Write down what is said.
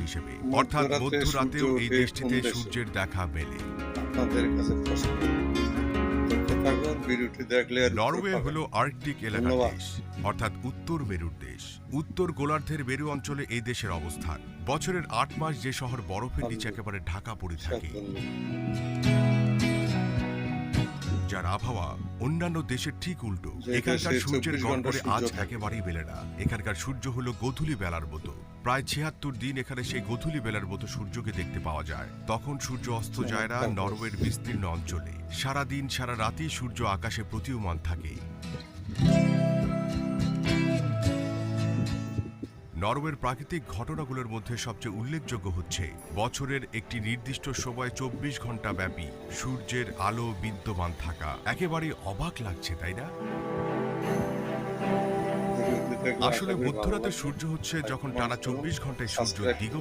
হিসেবে। অর্থাৎ মধ্যরাতে মধ্যরাতেও এই দেশটিতে সূর্যের দেখা মেলে। আপনাদের কাছে প্রশ্ন। নরওয়ে। হলো আর্কটিক এলাকার দেশ অর্থাৎ উত্তর মেরুর দেশ। উত্তর গোলার্ধের মেরু অঞ্চলে এই দেশের অবস্থান। বছরের আট মাস যে শহর বরফের নিচে একেবারে ঢাকা পড়ে থাকে। যার আবহাওয়া অন্যান্য দেশের ঠিক উল্টো। এখানকার সূর্যের 24 আজ একেবারেই বেলে না। এখানকার সূর্য হলো গধূলি বেলার মতো। প্রায় ছিয়াত্তর দিন এখানে সেই গধূলি বেলার মতো সূর্যকে দেখতে পাওয়া যায়। তখন সূর্য অস্ত যায় না নরওয়ের বিস্তীর্ণ অঞ্চলে। সারা দিন, সারা রাতই সূর্য আকাশে প্রতীয়মান থাকে। নরওয়ের প্রাকৃতিক ঘটনাগুলোর মধ্যে সবচেয়ে উল্লেখযোগ্য হচ্ছে, বছরের একটি নির্দিষ্ট সময় চব্বিশ ঘণ্টা ব্যাপী সূর্যের আলো বিদ্যমান থাকা। একেবারে অবাক লাগছে, তাই না? আসলে মধ্যরাতের মধ্যরাতে সূর্য হচ্ছে যখন টানা চব্বিশ ঘন্টায় সূর্য দিগ